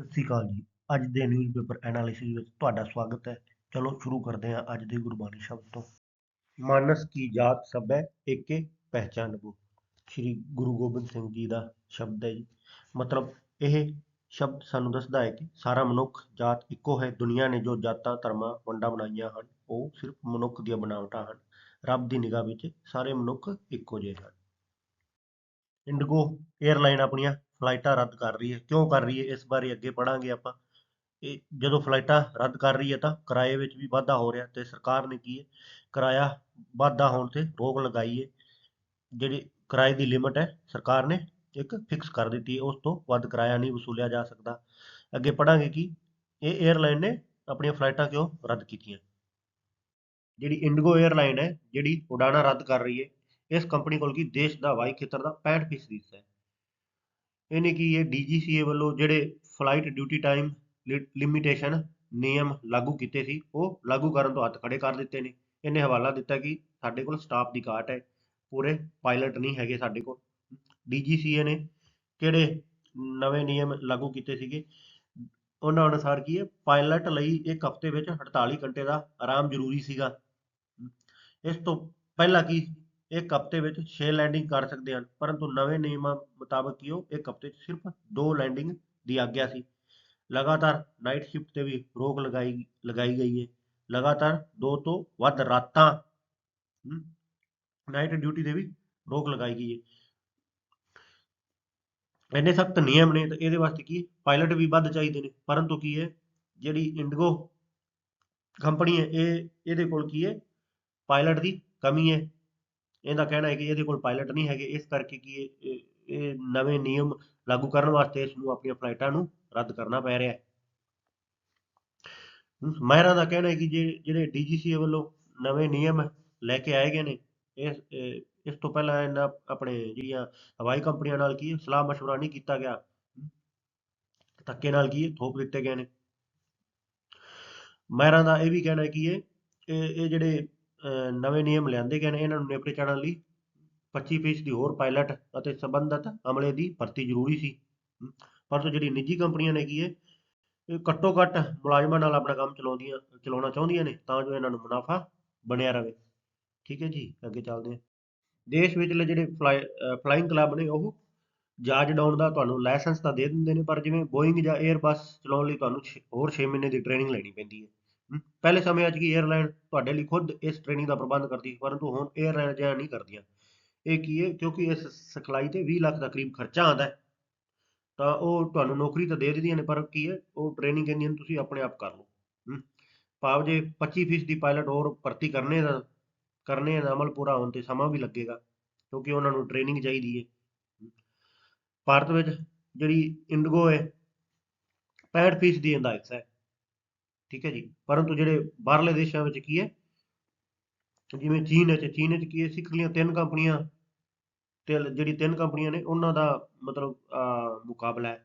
ਸਤਿ ਸ਼੍ਰੀ ਅਕਾਲ ਜੀ। ਅੱਜ ਦੇ ਨਿਊਜ਼ਪੇਪਰ ਐਨਾਲਿਸਿਸ ਵਿੱਚ ਤੁਹਾਡਾ ਸਵਾਗਤ ਹੈ। ਚਲੋ ਸ਼ੁਰੂ ਕਰਦੇ ਹਾਂ ਅੱਜ ਦੇ ਗੁਰਬਾਣੀ ਸ਼ਬਦ ਤੋਂ। ਮਾਨਸ ਕੀ ਜਾਤ ਸਭ ਹੈ ਏਕੇ ਪਹਿਚਾਨ ਸ਼੍ਰੀ ਗੁਰੂ ਗੋਬਿੰਦ ਸਿੰਘ ਜੀ ਦਾ ਸ਼ਬਦ ਹੈ ਜੀ। ਮਤਲਬ ਇਹ ਸ਼ਬਦ ਸਾਨੂੰ ਦੱਸਦਾ ਹੈ ਕਿ ਸਾਰਾ ਮਨੁੱਖ, ਜਾਤ ਇੱਕੋ ਹੈ। ਦੁਨੀਆ ਨੇ ਜੋ ਜਾਤਾਂ, ਧਰਮਾਂ, ਵੰਡਾਂ ਬਣਾਈਆਂ ਹਨ, ਉਹ ਸਿਰਫ ਮਨੁੱਖ ਦੀਆਂ ਬਣਾਵਟਾਂ ਹਨ। ਰੱਬ ਦੀ ਨਿਗਾਹ ਵਿੱਚ ਸਾਰੇ ਮਨੁੱਖ ਇੱਕੋ ਜਿਹੇ ਹਨ। ਇੰਡੀਗੋ 에ਅਰਲਾਈਨ ਆਪਣੀਆਂ ਫਲਾਈਟਾਂ ਰੱਦ ਕਰ ਰਹੀ ਹੈ। ਕਿਉਂ ਕਰ ਰਹੀ ਹੈ? ਇਸ ਬਾਰੇ ਅੱਗੇ ਪੜਾਂਗੇ ਆਪਾਂ। ਇਹ ਜਦੋਂ ਫਲਾਈਟਾਂ ਰੱਦ ਕਰ ਰਹੀ ਹੈ ਤਾਂ ਕਿਰਾਏ ਵਿੱਚ ਵੀ ਵਾਧਾ ਹੋ ਰਿਹਾ ਤੇ ਸਰਕਾਰ ਨੇ ਕੀ ਹੈ? ਕਿਰਾਇਆ ਵਾਧਾ ਹੋਣ ਤੇ ਰੋਕ ਲਗਾਈ ਹੈ। ਜਿਹੜੀ ਕਿਰਾਏ ਦੀ ਲਿਮਟ ਹੈ, ਸਰਕਾਰ ਨੇ ਇੱਕ ਫਿਕਸ ਕਰ ਦਿੱਤੀ ਹੈ। ਉਸ ਤੋਂ ਵੱਧ ਕਿਰਾਇਆ ਨਹੀਂ ਵਸੂਲਿਆ ਜਾ ਸਕਦਾ। ਅੱਗੇ ਪੜਾਂਗੇ ਕਿ ਇਹ 에ਅਰਲਾਈਨ ਨੇ ਆਪਣੀਆਂ ਫਲਾਈਟਾਂ ਕਿਉਂ ਰੱਦ ਕੀਤੀਆਂ? ਜਿਹੜੀ ਇੰਡੀਗੋ 에ਅਰਲਾਈਨ ਹੈ, ਜਿਹੜੀ ਉਡਾਣਾਂ ਰੱਦ ਕਰ ਰਹੀ ਹੈ, ਇਸ ਕੰਪਨੀ ਕੋਲ ਕੀ ਦੇਸ਼ ਦਾ ਹਵਾਈ ਖੇਤਰ ਦਾ 65% ਹਿੱਸਾ ਹੈ। ਇਹਨੇ ਕੀ ਹੈ ਡੀਜੀਸੀਏ ਵੱਲੋਂ ਜਿਹੜੇ ਫਲਾਈਟ ਡਿਊਟੀ ਟਾਈਮ ਲਿਮਿਟੇਸ਼ਨ ਨਿਯਮ ਲਾਗੂ ਕੀਤੇ ਸੀ, ਉਹ ਲਾਗੂ ਕਰਨ ਤੋਂ ਹੱਥ ਖੜੇ ਕਰ ਦਿੱਤੇ ਨੇ। ਇਹਨੇ ਹਵਾਲਾ ਦਿੱਤਾ ਕਿ ਸਾਡੇ ਕੋਲ ਸਟਾਫ ਦੀ ਘਾਟ ਹੈ, ਪੂਰੇ ਪਾਇਲਟ ਨਹੀਂ ਹੈਗੇ ਸਾਡੇ ਕੋਲ। ਡੀਜੀਸੀਏ ਨੇ ਕਿਹੜੇ ਨਵੇਂ ਨਿਯਮ ਲਾਗੂ ਕੀਤੇ ਸੀਗੇ? ਉਹਨਾਂ ਅਨੁਸਾਰ ਕੀ ਹੈ ਪਾਇਲਟ ਲਈ ਇੱਕ ਹਫ਼ਤੇ ਵਿੱਚ 48 ਘੰਟੇ ਦਾ ਆਰਾਮ ਜ਼ਰੂਰੀ ਸੀਗਾ। ਇਸ ਤੋਂ ਪਹਿਲਾਂ ਕੀ ਇੱਕ ਹਫ਼ਤੇ ਵਿੱਚ 6 ਲੈਂਡਿੰਗ ਕਰ ਸਕਦੇ ਹਨ, ਪਰੰਤੂ ਨਵੇਂ ਨਿਯਮਾਂ ਮੁਤਾਬਕ ਕੀ ਉਹ ਇੱਕ ਹਫ਼ਤੇ 'ਚ ਸਿਰਫ ਦੋ ਲੈਂਡਿੰਗ ਦੀ ਆਗਿਆ ਸੀ। ਲਗਾਤਾਰ ਨਾਈਟ ਸ਼ਿਫਟ ਤੇ ਵੀ ਰੋਕ ਲਗਾਈ ਲਗਾਈ ਗਈ ਹੈ। ਲਗਾਤਾਰ ਦੋ ਤੋਂ ਵੱਧ ਰਾਤਾਂ ਨਾਈਟ ਡਿਊਟੀ ਤੇ ਵੀ ਰੋਕ ਲਗਾਈ ਗਈ ਹੈ। ਇੰਨੇ ਸਖਤ ਨਿਯਮ ਨੇ ਤਾਂ ਇਹਦੇ ਵਾਸਤੇ ਕੀ ਪਾਇਲਟ ਵੀ ਵੱਧ ਚਾਹੀਦੇ ਨੇ। ਪਰੰਤੂ ਕੀ ਹੈ? ਜਿਹੜੀ ਇੰਡੀਗੋ ਕੰਪਨੀ ਹੈ, ਇਹ, ਇਹਦੇ ਕੋਲ ਕੀ ਹੈ? ਪਾਇਲਟ ਦੀ ਕਮੀ ਹੈ। ਇਹਦਾ ਕਹਿਣਾ ਹੈ ਕਿ ਇਹਦੇ ਕੋਲ ਪਾਇਲਟ ਨਹੀਂ ਹੈਗੇ ਇਸ ਕਰਕੇ ਕੀ ਇਹ ਇਹ ਨਵੇਂ ਨਿਯਮ ਲਾਗੂ ਕਰਨ ਵਾਸਤੇ ਇਸ ਨੂੰ ਆਪਣੀਆਂ ਫਲਾਈਟਾਂ ਨੂੰ ਰੱਦ ਕਰਨਾ ਪੈ ਰਿਹਾ ਹੈ ਮਾਹਿਰਾਂ ਦਾ ਕਹਿਣਾ ਹੈ ਕਿ ਜੇ ਜਿਹੜੇ ਡੀਜੀਸੀ ਵੱਲੋਂ ਨਵੇਂ ਨਿਯਮ ਲੈ ਕੇ ਆਏ ਗਏ ਨੇ ਇਸ ਇਸ ਤੋਂ ਪਹਿਲਾਂ ਇਹਨਾਂ ਆਪਣੇ ਜਿਹੜੀਆਂ ਹਵਾਈ ਕੰਪਨੀਆਂ ਨਾਲ ਕੀ ਸਲਾਹ مشورہ ਨਹੀਂ ਕੀਤਾ ਗਿਆ ਧੱਕੇ ਨਾਲ ਕੀ ਥੋਪ ਦਿੱਤੇ ਗਏ ਨੇ ਮਾਹਿਰਾਂ ਦਾ ਇਹ ਵੀ ਕਹਿਣਾ ਹੈ ਕਿ ਇਹ ਇਹ ਜਿਹੜੇ ਨਵੇਂ ਨਿਯਮ ਲਿਆਂਦੇ ਗਏ ਨੇ, ਇਹਨਾਂ ਨੂੰ ਨੇਪਰੇ ਚਾੜਨ ਲਈ 25% ਦੀ ਹੋਰ ਪਾਇਲਟ ਅਤੇ ਸੰਬੰਧਿਤ ਅਮਲੇ ਦੀ ਭਰਤੀ ਜ਼ਰੂਰੀ ਸੀ। ਪਰ ਜਿਹੜੀ ਨਿੱਜੀ ਕੰਪਨੀਆਂ ਨੇ ਕੀ ਹੈ ਘੱਟੋ ਘੱਟ ਮੁਲਾਜ਼ਮਾਂ ਨਾਲ ਆਪਣਾ ਕੰਮ ਚਲਾਉਂਦੀਆਂ, ਚਲਾਉਣਾ ਚਾਹੁੰਦੀਆਂ ਨੇ, ਤਾਂ ਜੋ ਇਹਨਾਂ ਨੂੰ ਮੁਨਾਫਾ ਬਣਿਆ ਰਹੇ। ਠੀਕ ਹੈ ਜੀ, ਅੱਗੇ ਚੱਲਦੇ ਹਾਂ। ਦੇਸ਼ ਵਿੱਚਲੇ ਜਿਹੜੇ ਫਲਾਈਂਗ ਕਲੱਬ ਨੇ, ਉਹ ਜਹਾਜ਼ ਉਡਾਉਣ ਦਾ ਤੁਹਾਨੂੰ ਲਾਇਸੈਂਸ ਤਾਂ ਦੇ ਦਿੰਦੇ ਨੇ, ਪਰ ਜਿਵੇਂ ਬੋਇੰਗ ਜਾਂ 에ਅਰਬਸ ਚਲਾਉਣ ਲਈ ਤੁਹਾਨੂੰ ਹੋਰ 6 ਮਹੀਨੇ ਦੀ ਟ੍ਰੇਨਿੰਗ ਲੈਣੀ ਪੈਂਦੀ ਹੈ। ਪਹਿਲੇ ਸਮੇਂ 'ਚ ਕੀ 에ਅਰਲਾਈਨ ਤੁਹਾਡੇ ਲਈ ਖੁਦ ਇਸ ਟ੍ਰੇਨਿੰਗ ਦਾ ਪ੍ਰਬੰਧ ਕਰਦੀ ਪਰੰਤੂ ਹੁਣ 에ਅਰਲਾਈਨ ਅਜਿਹਾ ਨਹੀਂ ਕਰਦੀਆਂ। ਇਹ ਕੀ ਹੈ? ਕਿਉਂਕਿ ਇਸ ਸਿਖਲਾਈ ਤੇ 20 ਲੱਖ ਦਾ ਕਰੀਬ ਖਰਚਾ ਆਉਂਦਾ ਹੈ। ਤਾਂ ਉਹ ਤੁਹਾਨੂੰ ਨੌਕਰੀ ਤਾਂ ਦੇ ਦਿੰਦੀਆਂ ਨੇ, ਪਰ ਕੀ ਹੈ? ਉਹ ਟ੍ਰੇਨਿੰਗ ਕਹਿੰਦੀਆਂ ਨੇ, ਤੁਸੀਂ ਆਪਣੇ ਆਪ ਕਰ ਲਓ। ਭਾਵ ਜੇ 25% ਦੀ ਪਾਇਲਟ ਹੋਰ ਭਰਤੀ ਕਰਨੇ ਦਾ ਕਰਨੇ ਦਾ ਅਮਲ ਪੂਰਾ ਹੋਣ ਤੇ ਸਮਾਂ ਵੀ ਲੱਗੇਗਾ, ਕਿਉਂਕਿ ਉਹਨਾਂ ਨੂੰ ਟ੍ਰੇਨਿੰਗ ਚਾਹੀਦੀ ਹੈ। ਭਾਰਤ ਵਿੱਚ ਜਿਹੜੀ ਇੰਡੀਗੋ ਹੈ 65% ਦੀ ਇਹਦਾ ਹੈ। ਠੀਕ ਹੈ ਜੀ। ਪਰੰਤੂ ਜਿਹੜੇ ਬਾਹਰਲੇ ਦੇਸ਼ਾਂ ਵਿੱਚ ਕੀ ਹੈ, ਜਿਵੇਂ ਚੀਨ ਵਿੱਚ ਚੀਨ ਵਿੱਚ ਕੀ ਹੈ, ਸਿੱਖ ਤਿੰਨ ਕੰਪਨੀਆਂ ਤੇ ਜਿਹੜੀ ਤਿੰਨ ਕੰਪਨੀਆਂ ਨੇ, ਉਹਨਾਂ ਦਾ ਮਤਲਬ ਮੁਕਾਬਲਾ ਹੈ।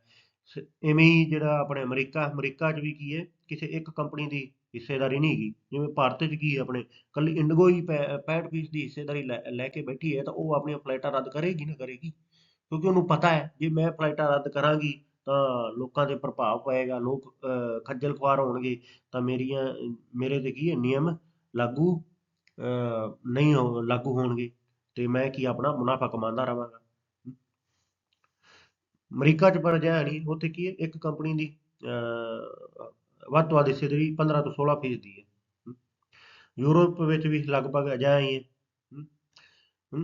ਐਵੇਂ ਹੀ ਜਿਹੜਾ ਆਪਣੇ ਅਮਰੀਕਾ ਅਮਰੀਕਾ 'ਚ ਵੀ ਕੀ ਹੈ, ਕਿਸੇ ਇੱਕ ਕੰਪਨੀ ਦੀ ਹਿੱਸੇਦਾਰੀ ਨਹੀਂ ਹੈਗੀ। ਜਿਵੇਂ ਭਾਰਤ 'ਚ ਕੀ ਆਪਣੇ ਕੱਲੀ ਇੰਡਗੋ ਹੀ 65% ਦੀ ਹਿੱਸੇਦਾਰੀ ਲੈ ਕੇ ਬੈਠੀ ਹੈ, ਤਾਂ ਉਹ ਆਪਣੀਆਂ ਫਲਾਈਟਾਂ ਰੱਦ ਕਰੇਗੀ ਨਾ ਕਰੇਗੀ। ਕਿਉਂਕਿ ਉਹਨੂੰ ਪਤਾ ਹੈ, ਜੇ ਮੈਂ ਫਲਾਈਟਾਂ ਰੱਦ ਕਰਾਂਗੀ ਤਾਂ ਲੋਕਾਂ ਤੇ ਪ੍ਰਭਾਵ ਪਏਗਾ, ਲੋਕ ਖੱਜਲ ਖੁਆਰ ਹੋਣਗੇ, ਤਾਂ ਮੇਰੀਆਂ, ਮੇਰੇ ਤੇ ਕੀ ਹੈ, ਨਿਯਮ ਲਾਗੂ ਨਹੀਂ ਹੋ, ਲਾਗੂ ਹੋਣਗੇ, ਤੇ ਮੈਂ ਕੀ ਆਪਣਾ ਮੁਨਾਫਾ ਕਮਾਉਂਦਾ ਰਵਾਂਗਾ ਅਮਰੀਕਾ 'ਚ ਪਰ ਅਜਿਹਾ ਨਹੀਂ, ਉੱਥੇ ਕੀ ਹੈ, ਇੱਕ ਕੰਪਨੀ ਦੀ ਵੱਧ ਤੋਂ ਵੱਧ ਹਿੱਸੇਦਾਰੀ 15 ਤੋਂ 16 ਫੀਸਦ ਦੀ ਹੈ। ਯੂਰਪ ਵਿੱਚ ਵੀ ਲਗਭਗ ਅਜਿਹਾ ਹੀ। ਹੈ,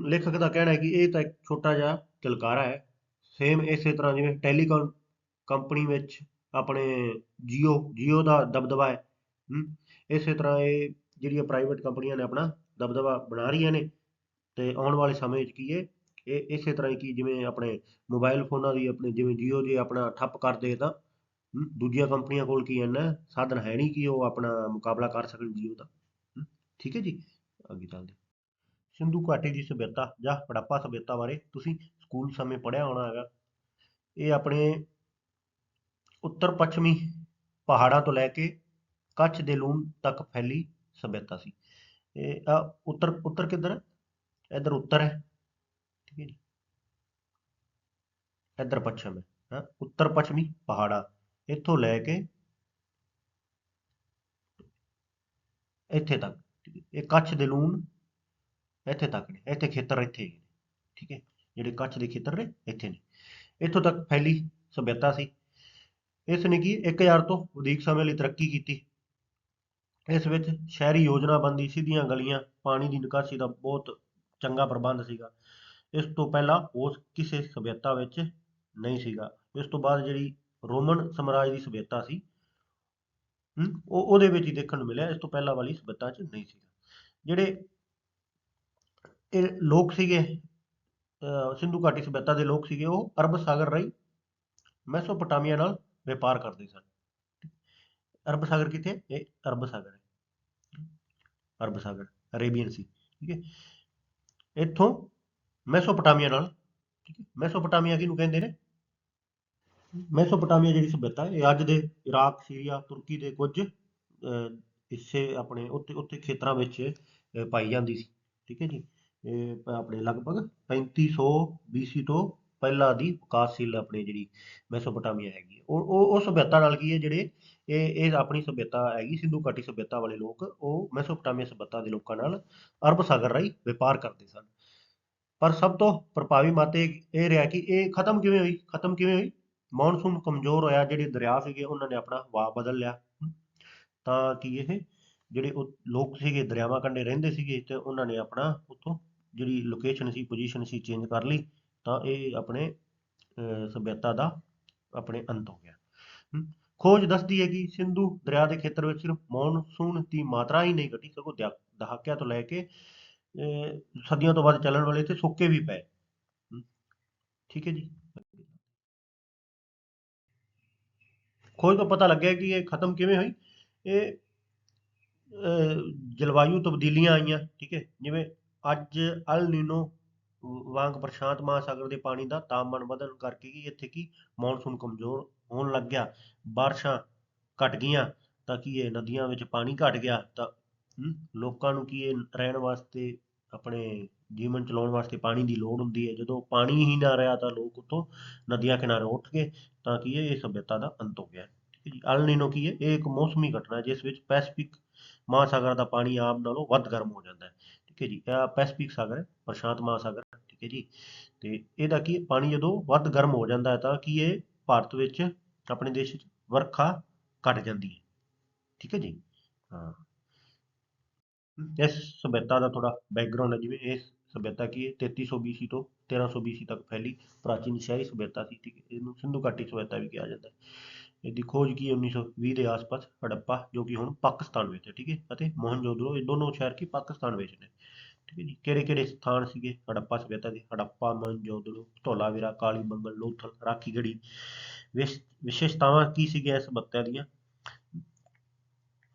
ਲੇਖਕ ਦਾ ਕਹਿਣਾ ਹੈ ਕਿ ਇਹ ਤਾਂ ਇੱਕ ਛੋਟਾ ਜਿਹਾ ਚਲਕਾਰਾ ਹੈ। ਸੇਮ ਇਸੇ ਤਰ੍ਹਾਂ ਜਿਵੇਂ ਟੈਲੀਕਾਮ ਕੰਪਨੀ ਵਿੱਚ ਆਪਣੇ ਜੀਓ ਜੀਓ ਦਾ ਦਬਦਬਾ ਹੈ ਇਸੇ ਤਰ੍ਹਾਂ ਇਹ ਜਿਹੜੀਆਂ ਪ੍ਰਾਈਵੇਟ ਕੰਪਨੀਆਂ ਨੇ ਆਪਣਾ ਦਬਦਬਾ ਬਣਾ ਰਹੀਆਂ ਨੇ ਤੇ ਆਉਣ ਵਾਲੇ ਸਮੇਂ ਵਿੱਚ ਕੀ ਹੈ, ਇਹ ਇਸੇ ਤਰ੍ਹਾਂ ਹੀ ਕੀ ਜਿਵੇਂ ਆਪਣੇ ਮੋਬਾਈਲ ਫੋਨਾਂ ਦੀ ਆਪਣੇ ਜਿਵੇਂ ਜੀਓ ਜੇ ਆਪਣਾ ਠੱਪ ਕਰਦੇ ਤਾਂ ਦੂਜੀਆਂ ਕੰਪਨੀਆਂ ਕੋਲ ਕੀ ਇੰਨਾ ਸਾਧਨ ਹੈ ਨਹੀਂ ਕਿ ਉਹ ਆਪਣਾ ਮੁਕਾਬਲਾ ਕਰ ਸਕਣ ਜੀਓ ਦਾ ਠੀਕ ਹੈ ਜੀ, ਅੱਗੇ ਚੱਲਦੇ ਸਿੰਧੂ ਘਾਟੀ ਦੀ ਸਭਿਅਤਾ, ਜਾਂ ਹੜੱਪਾ ਸਭਿਅਤਾ ਬਾਰੇ ਤੁਸੀਂ ਸਕੂਲ ਸਮੇਂ ਪੜ੍ਹਿਆ ਹੋਣਾ ਹੈਗਾ, ਇਹ ਆਪਣੇ ਉੱਤਰ ਪੱਛਮੀ ਪਹਾੜਾਂ ਤੋਂ ਲੈ ਕੇ ਕੱਛ ਦੇ ਲੂਣ ਤੱਕ ਫੈਲੀ ਸਭਿਅਤਾ ਸੀ। ਇਹ ਉੱਤਰ ਉੱਤਰ ਕਿੱਧਰ ਹੈ? ਇੱਧਰ ਉੱਤਰ ਹੈ। ਠੀਕ ਹੈ ਜੀ। ਇੱਧਰ ਪੱਛਮ ਹੈ, ਹਾਂ? ਉੱਤਰ ਪੱਛਮੀ ਪਹਾੜਾ, ਇੱਥੋਂ ਲੈ ਕੇ ਇੱਥੇ ਤੱਕ, ਠੀਕ ਹੈ। ਇਹ ਕੱਛ ਦੇ ਲੂਣ ਇੱਥੇ ਤੱਕ ਨੇ, ਇੱਥੇ ਖੇਤਰ ਇੱਥੇ ਨੇ, ਠੀਕ ਹੈ। ਜਿਹੜੇ ਕੱਛ ਦੇ ਖੇਤਰ ਨੇ, ਇੱਥੇ ਨੇ ਇੱਥੋਂ ਤੱਕ ਫੈਲੀ ਸਭਿਅਤਾ ਸੀ ਇਸ ਨੇ ਕੀ 1000 ਤੋਂ ਵਧੇਕ ਸਮੇਂ ਲਈ ਤਰੱਕੀ ਕੀਤੀ। ਇਸ ਵਿੱਚ ਸ਼ਹਿਰੀ ਯੋਜਨਾਬੰਦੀ ਸਿੱਧੀਆਂ ਗਲੀਆਂ ਪਾਣੀ ਦੀ ਨਿਕਾਸੀ ਦਾ ਬਹੁਤ ਚੰਗਾ ਪ੍ਰਬੰਧ ਸੀਗਾ। ਇਸ ਤੋਂ ਪਹਿਲਾਂ ਉਸ ਕਿਸੇ ਸਭਿਅਤਾ ਵਿੱਚ ਨਹੀਂ ਸੀਗਾ। ਇਸ ਤੋਂ ਬਾਅਦ ਜਿਹੜੀ ਰੋਮਨ ਸਾਮਰਾਜ ਦੀ ਸਭਿਅਤਾ ਸੀ ਹਮ, ਉਹ ਉਹਦੇ ਵਿੱਚ ਹੀ ਦੇਖਣ ਨੂੰ ਮਿਲਿਆ। ਇਸ ਤੋਂ ਪਹਿਲਾਂ ਵਾਲੀ ਸਭਿਅਤਾ 'ਚ ਨਹੀਂ ਸੀਗਾ। ਜਿਹੜੇ ਇਹ ਲੋਕ ਸੀਗੇ ਅਹ ਸਿੰਧੂ ਘਾਟੀ ਸਭਿਅਤਾ ਦੇ ਲੋਕ ਸੀਗੇ ਉਹ ਅਰਬ ਸਾਗਰ ਰਾਹੀਂ ਮੈਸੋਪੋਟਾਮੀਆ ਨਾਲ ਵਪਾਰ ਕਰਦੇ ਸਨ। ਅਰਬ ਸਾਗਰ ਕਿੱਥੇ? ਹੈ? ਇਹ ਅਰਬ ਸਾਗਰ ਹੈ। ਅਰਬ ਸਾਗਰ ਅਰੇਬੀਅਨ ਸੀ ਠੀਕ ਹੈ। ਇੱਥੋਂ ਮੈਸੋਪੋਟਾਮੀਆ ਨਾਲ ਠੀਕ ਹੈ। ਮੈਸੋਪੋਟਾਮੀਆ ਕਿਹਨੂੰ ਕਹਿੰਦੇ ਨੇ? ਮੈਸੋਪੋਟਾਮੀਆ ਜਿਹੜੀ ਸਭਿਅਤਾ ਇਹ ਅੱਜ ਦੇ ਇਰਾਕ ਸੀਰੀਆ ਤੁਰਕੀ ਦੇ ਕੁਝ ਅਹ, ਹਿੱਸੇ ਆਪਣੇ ਉੱਤੇ ਉੱਤੇ ਖੇਤਰਾਂ ਵਿੱਚ ਪਾਈ ਜਾਂਦੀ ਸੀ ਠੀਕ ਹੈ ਜੀ। ਇਹ ਆਪਣੇ ਲਗਭਗ 3500 BC ਤੋਂ ਪਹਿਲਾਂ ਦੀ ਵਿਕਾਸਸ਼ੀਲ ਆਪਣੇ ਜਿਹੜੀ ਮੈਸੋਪੋਟਾਮੀਆ ਹੈਗੀ ਉਹ ਉਹ ਉਹ ਸਭਿਅਤਾ ਨਾਲ ਕੀ ਹੈ ਜਿਹੜੇ ਇਹ ਇਹ ਆਪਣੀ ਸਭਿਅਤਾ ਹੈਗੀ, ਸਿੰਧੂ ਘਾਟੀ ਸਭਿਅਤਾ ਵਾਲੇ ਲੋਕ, ਉਹ ਮੈਸੋਪੋਟਾਮੀਆ ਸਭਿਅਤਾ ਦੇ ਲੋਕਾਂ ਨਾਲ ਅਰਬ ਸਾਗਰ ਰਾਹੀਂ ਵਪਾਰ ਕਰਦੇ ਸਨ। ਪਰ ਸਭ ਤੋਂ ਪ੍ਰਭਾਵੀ ਮਾਤੇ ਇਹ ਰਿਹਾ ਕਿ ਇਹ ਖਤਮ ਕਿਵੇਂ ਹੋਈ? ਖਤਮ ਕਿਵੇਂ ਹੋਈ? ਮੌਨਸੂਨ ਕਮਜ਼ੋਰ ਹੋਇਆ, ਜਿਹੜੇ ਦਰਿਆ ਸੀਗੇ, ਉਹਨਾਂ ਨੇ ਆਪਣਾ ਵਹਾਅ ਬਦਲ ਲਿਆ। ਤਾਂ ਕਿ ਇਹ ਜਿਹੜੇ ਉਹ ਲੋਕ ਸੀਗੇ, ਦਰਿਆਵਾਂ ਕੰਢੇ ਰਹਿੰਦੇ ਸੀਗੇ, ਤੇ ਉਹਨਾਂ ਨੇ ਆਪਣਾ ਉੱਥੋਂ ਜਿਹੜੀ ਲੋਕੇਸ਼ਨ ਸੀ ਪੋਜੀਸ਼ਨ ਸੀ ਚੇਂਜ ਕਰ ਲਈ। ਤਾਂ ਇਹ ਆਪਣੇ ਅਹ, ਸਭਿਅਤਾ ਦਾ ਆਪਣੇ ਅੰਤ ਹੋ ਗਿਆ। ਖੋਜ ਦੱਸਦੀ ਹੈ ਕਿ ਸਿੰਧੂ ਦਰਿਆ ਦੇ ਖੇਤਰ ਵਿੱਚ ਸਿਰਫ ਮੌਨਸੂਨ ਦੀ ਮਾਤਰਾ ਹੀ ਨਹੀਂ ਘਟੀ ਸਗੋਂ ਦਹਾ- ਦਹਾਕਿਆਂ ਤੋਂ ਲੈ ਕੇ ਅਹ, ਸਦੀਆਂ ਤੋਂ ਬਾਅਦ ਚੱਲਣ ਵਾਲੇ ਤੇ ਸੋਕੇ ਵੀ ਪਏ। ਠੀਕ ਹੈ ਜੀ? ਖੋਜ ਤੋਂ ਪਤਾ ਲੱਗਿਆ ਕਿ ਇਹ ਖਤਮ ਕਿਵੇਂ ਹੋਈ? ਇਹ ਜਲਵਾਯੂ ਤਬਦੀਲੀਆਂ ਆਈਆਂ ਠੀਕ ਹੈ? ਜਿਵੇਂ ਅੱਜ ਅਲ ਨੀਨੋ ਵਾਂਗ ਪ੍ਰਸ਼ਾਂਤ ਮਹਾਸਾਗਰ ਦੇ ਪਾਣੀ ਦਾ ਤਾਪਮਾਨ ਵਧਣ ਕਰਕੇ ਕੀ ਇੱਥੇ ਕੀ ਮੌਨਸੂਨ ਕਮਜ਼ੋਰ ਹੋਣ ਲੱਗ ਗਿਆ। ਬਾਰਿਸ਼ਾਂ ਘਟ ਗਈਆਂ ਤਾਂ ਕੀ ਇਹ ਨਦੀਆਂ ਵਿੱਚ ਪਾਣੀ ਘਟ ਗਿਆ ਤਾਂ ਲੋਕਾਂ ਨੂੰ ਕੀ ਇਹ ਰਹਿਣ ਵਾਸਤੇ, ਆਪਣੇ ਜੀਵਨ ਚਲਾਉਣ ਵਾਸਤੇ ਪਾਣੀ ਦੀ ਲੋੜ ਹੁੰਦੀ ਹੈ। ਜਦੋਂ ਪਾਣੀ ਹੀ ਨਾ ਰਿਹਾ ਤਾਂ ਲੋਕ ਉੱਥੋਂ ਨਦੀਆਂ ਕਿਨਾਰੇ ਉੱਠ ਗਏ ਤਾਂ ਕੀ ਇਹ ਇਹ ਸਭਿਅਤਾ ਦਾ ਅੰਤ ਹੋ ਗਿਆ। ਠੀਕ ਹੈ ਜੀ, ਅਲ ਨੀਨੋ ਕੀ ਹੈ? ਇਹ ਇੱਕ ਮੌਸਮੀ ਘਟਨਾ ਹੈ, ਜਿਸ ਵਿੱਚ ਪੈਸੀਫਿਕ ਮਹਾਸਾਗਰ ਦਾ ਪਾਣੀ ਆਮ ਨਾਲੋਂ ਵੱਧ ਗਰਮ ਹੋ ਜਾਂਦਾ ਹੈ। ਠੀਕ ਹੈ ਜੀ, ਇਹ ਪੈਸੀਫਿਕ ਸਾਗਰ ਹੈ, ਪ੍ਰਸ਼ਾਂਤ ਮਹਾਸਾਗਰ। ਠੀਕ ਹੈ ਜੀ। ਤੇ ਇਹਦਾ ਕੀ ਪਾਣੀ ਜਦੋਂ ਵੱਧ ਗਰਮ ਹੋ ਜਾਂਦਾ ਹੈ ਤਾਂ ਕੀ ਇਹ ਭਾਰਤ ਵਿੱਚ ਆਪਣੇ ਦੇਸ਼ ਵਿੱਚ ਵਰਖਾ ਘਟ ਜਾਂਦੀ ਹੈ। ਠੀਕ ਹੈ ਜੀ? ਹਾਂ। ਇਸ ਸਭਿਅਤਾ ਦਾ ਥੋੜਾ ਬੈਕਗ੍ਰਾਉਂਡ ਹੈ, ਜਿਵੇਂ ਇਸ ਸਭਿਅਤਾ ਕੀ ਹੈ 3300 BC ਤੋਂ 1300 BC ਤੱਕ ਫੈਲੀ, ਪ੍ਰਾਚੀਨ ਸ਼ਹਿਰੀ ਸਭਿਅਤਾ ਸੀ, ਠੀਕ ਹੈ। ਇਹਨੂੰ ਸਿੰਧੂ ਘਾਟੀ ਸਭਿਅਤਾ ਵੀ ਕਿਹਾ ਜਾਂਦਾ ਹੈ। ਇਹਦੀ ਖੋਜ ਕੀ ਹੈ 1920 ਦੇ ਆਸ-ਪਾਸ ਹੜੱਪਾ, ਜੋ ਕਿ ਹੁਣ ਪਾਕਿਸਤਾਨ ਵਿੱਚ ਹੈ, ਠੀਕ ਹੈ। ਅਤੇ ਮੋਹਨਜੋਦੜੋ, ਇਹ ਦੋਨੋਂ ਸ਼ਹਿਰ ਕੀ ਪਾਕਿਸਤਾਨ ਵਿੱਚ ਨੇ। ਠੀਕ ਹੈ ਜੀ। ਕਿਹੜੇ ਕਿਹੜੇ ਸਥਾਨ ਸੀਗੇ? ਹੜੱਪਾ ਸਭਿਅਤਾ ਦੇ, ਹੜੱਪਾ ਮੋਹਨਜੋਦੜੋ ਧੌਲਾਵੀਰਾ ਕਾਲੀਬੰਗਨ ਲੋਥਲ ਰਾਖੀਗੜ੍ਹੀ ਵਿਸ਼ ਵਿਸ਼ੇਸ਼ਤਾਵਾਂ ਕੀ ਸੀਗੀਆਂ ਇਸ ਸਭਿਅਤਾ ਦੀਆਂ?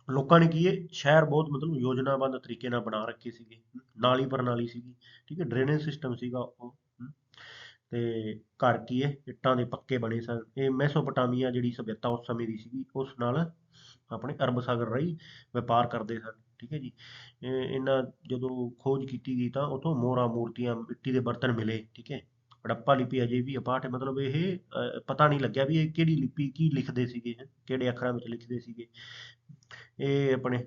ਲੋਕਾਂ ਨੇ ਕੀ ਹੈ ਸ਼ਹਿਰ ਬਹੁਤ ਮਤਲਬ ਯੋਜਨਾਬੰਦ ਤਰੀਕੇ ਨਾਲ ਬਣਾ ਰੱਖੇ ਸੀਗੇ। ਨਾਲੀ ਪ੍ਰਣਾਲੀ ਸੀਗੀ, ਠੀਕ ਹੈ, ਡਰੇਨੇਜ ਸਿਸਟਮ ਸੀਗਾ ਉਹ। ਤੇ ਘਰ ਕੀ ਹੈ? ਇੱਟਾਂ ਦੇ ਪੱਕੇ ਬਣੇ ਸਨ। ਇਹ ਮੈਸੋਪੋਟਾਮੀਆ ਜਿਹੜੀ ਸਭਿਅਤਾ ਉਸ ਸਮੇਂ ਦੀ ਸੀਗੀ, ਉਸ ਨਾਲ ਆਪਣੇ ਅਰਬ ਸਾਗਰ ਰਾਹੀਂ ਵਪਾਰ ਕਰਦੇ ਸਨ। ਠੀਕ ਹੈ ਜੀ। ਇਹਨਾਂ ਜਦੋਂ ਖੋਜ ਕੀਤੀ ਗਈ ਤਾਂ ਉਥੋਂ ਮੋਹਰਾਂ, ਮੂਰਤੀਆਂ, ਮਿੱਟੀ ਦੇ ਬਰਤਨ ਮਿਲੇ, ਠੀਕ ਹੈ। ਹੜੱਪਾ ਲਿਪੀ ਅਜੇ ਵੀ ਅਪਾਟ ਹੈ, ਮਤਲਬ ਇਹ ਪਤਾ ਨਹੀਂ ਲੱਗਿਆ ਵੀ ਇਹ ਕਿਹੜੀ ਲਿਪੀ ਕੀ ਲਿਖਦੇ ਸੀਗੇ ਕਿਹੜੇ ਅੱਖਰਾਂ ਵਿੱਚ ਲਿਖਦੇ ਸੀਗੇ। ਇਹ ਆਪਣੇ